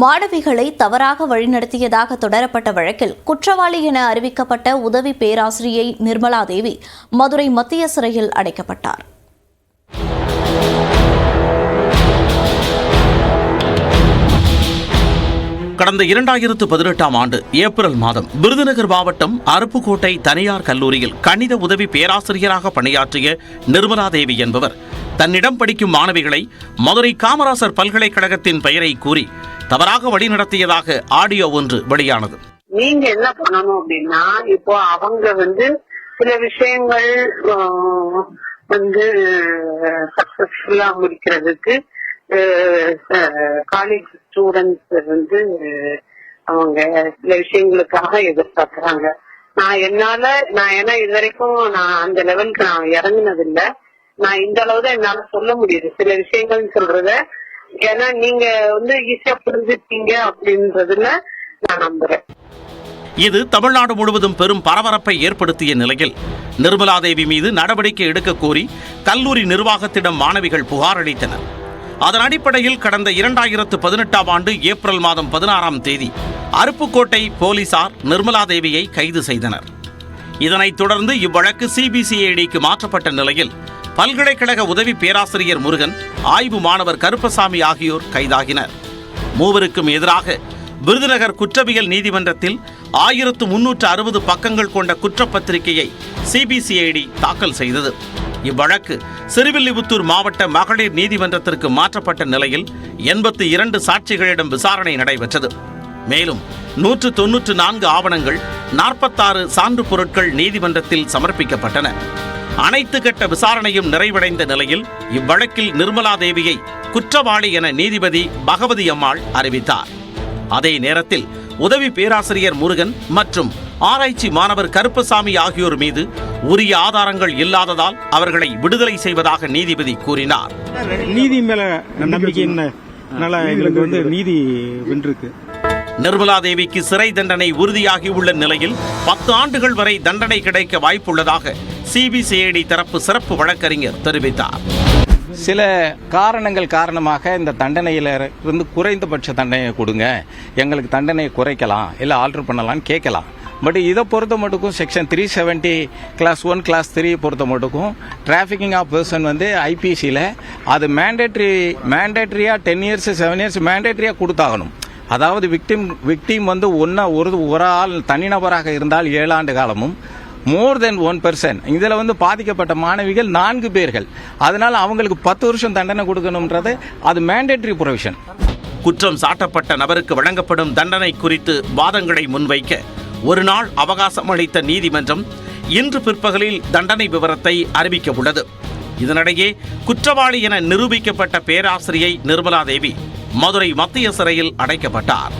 மாணவிகளை தவறாக வழிநடத்தியதாக தொடரப்பட்ட வழக்கில் குற்றவாளி என அறிவிக்கப்பட்ட உதவி பேராசிரியை நிர்மலா தேவி மதுரை மத்திய சிறையில் அடைக்கப்பட்டார். கடந்த இரண்டாயிரத்து பதினெட்டாம் ஆண்டு ஏப்ரல் மாதம் விருதுநகர் மாவட்டம் அருப்புக்கோட்டை தனியார் கல்லூரியில் கணித உதவி பேராசிரியராக பணியாற்றிய நிர்மலா தேவி என்பவர் தன்னிடம் படிக்கும் மாணவிகளை மதுரை காமராசர் பல்கலைக்கழகத்தின் பெயரை கூறி தவறாக வழிநடத்தியதாக ஆடியோ ஒன்று வெளியானது. நீங்க என்ன பண்ணணும் அப்படின்னா இப்போ அவங்க வந்து சில விஷயங்கள் வந்து சக்சஸ்ஃபுல்லா முடிக்கிறதுக்கு காலேஜ் ஸ்டூடெண்ட்ஸ் வந்து அவங்க சில விஷயங்களுக்காக எதிர்பார்க்கறாங்க. நான் என்னால நான் ஏன்னா இது வரைக்கும் நான் அந்த லெவலுக்கு நான் இறங்குனது இல்ல நான் இந்த அளவு தான் என்னால சொல்ல முடியுது. சில விஷயங்கள்னு சொல்றத ஏன்னா நீங்க வந்து ஈஸியா புரிஞ்சுப்பீங்க அப்படின்றதுல நான் நம்புறேன். இது தமிழ்நாடு முழுவதும் பெரும் பரபரப்பை ஏற்படுத்திய நிலையில் நிர்மலா தேவி மீது நடவடிக்கை எடுக்க கோரி கல்லூரி நிர்வாகத்திடம் மாணவிகள் புகார் அளித்தனர். அதன் அடிப்படையில் கடந்த இரண்டாயிரத்து பதினெட்டாம் ஆண்டு ஏப்ரல் மாதம் பதினாறாம் தேதி அருப்புக்கோட்டை போலீசார் நிர்மலா தேவியை கைது செய்தனர். இதனைத் தொடர்ந்து இவ்வழக்கு சிபிசிஐடிக்கு மாற்றப்பட்ட நிலையில் பல்கலைக்கழக உதவி பேராசிரியர் முருகன் ஆய்வு மாணவர் கருப்பசாமி ஆகியோர் கைதாகினர். மூவருக்கும் எதிராக விருதுநகர் குற்றவியல் நீதிமன்றத்தில் ஆயிரத்து முன்னூற்று அறுபது பக்கங்கள் கொண்ட குற்றப்பத்திரிகையை சிபிசிஐடி தாக்கல் செய்தது. இவ்வழக்கு சிறுவில்லிபுத்தூர் மாவட்ட மகளிர் நீதிமன்றத்திற்கு மாற்றப்பட்ட நிலையில் எண்பத்தி இரண்டு சாட்சிகளிடம் விசாரணை நடைபெற்றது. மேலும் நூற்று தொன்னூற்று நான்கு ஆவணங்கள் நாற்பத்தாறு சான்று பொருட்கள் நீதிமன்றத்தில் சமர்ப்பிக்கப்பட்டன. அனைத்து கட்ட விசாரணையும் நிறைவடைந்த நிலையில் இவ்வழக்கில் நிர்மலா தேவியை குற்றவாளி என நீதிபதி பகவதி அம்மாள் அறிவித்தார். அதே நேரத்தில் உதவி பேராசிரியர் முருகன் மற்றும் ஆராய்ச்சி மாணவர் கருப்பசாமி ஆகியோர் மீது உரிய ஆதாரங்கள் இல்லாததால் அவர்களை விடுதலை செய்வதாக நீதிபதி கூறினார். நீதி மேல நம்பிக்கையினால எங்களுக்கு வந்து நீதி வென்றிருக்கு. நிர்மலா தேவிக்கு சிறை தண்டனை உறுதியாகியுள்ள நிலையில் பத்து ஆண்டுகள் வரை தண்டனை கிடைக்க வாய்ப்புள்ளதாக சிபிசிஐடி தரப்பு சிறப்பு வழக்கறிஞர் தெரிவித்தார். சில காரணங்கள் காரணமாக இந்த தண்டனையில் இருந்து குறைந்தபட்ச தண்டனையை கொடுங்க. எங்களுக்கு தண்டனையை குறைக்கலாம் இல்லை ஆல்டர் பண்ணலாம்னு கேட்கலாம். பட் இதை பொறுத்த மட்டுக்கும் section three seventy class one class three பொறுத்த மட்டுக்கும் டிராஃபிக்கிங் ஆஃப் பர்சன் வந்து ஐபிசியில் அது மேண்டேட்ரி மேண்டேட்ரியாக டென் இயர்ஸ் செவன் இயர்ஸ் மேண்டேட்ரியாக கொடுத்தாகணும். அதாவது விக்டிம் விக்டிம் வந்து ஒன்றா ஒரு ஒரு ஆள் தனிநபராக இருந்தால் ஏழாண்டு காலமும் மோர் தென் ஒன் பெர்சன் இதில் வந்து பாதிக்கப்பட்ட மாணவிகள் நான்கு பேர்கள். அதனால் அவங்களுக்கு பத்து வருஷம் தண்டனை கொடுக்கணுன்றது அது மேண்டேட்ரி ப்ரொவிஷன் குற்றம் சாட்டப்பட்ட நபருக்கு வழங்கப்படும் தண்டனை குறித்து வாதங்களை முன்வைக்க ஒரு நாள் அவகாசம் அளித்த நீதிமன்றம் இன்று பிற்பகலில் தண்டனை விவரத்தை அறிவிக்க உள்ளது. இதனிடையே குற்றவாளி என நிரூபிக்கப்பட்ட பேராசிரியை நிர்மலா தேவி மதுரை மத்திய சிறையில் அடைக்கப்பட்டார்.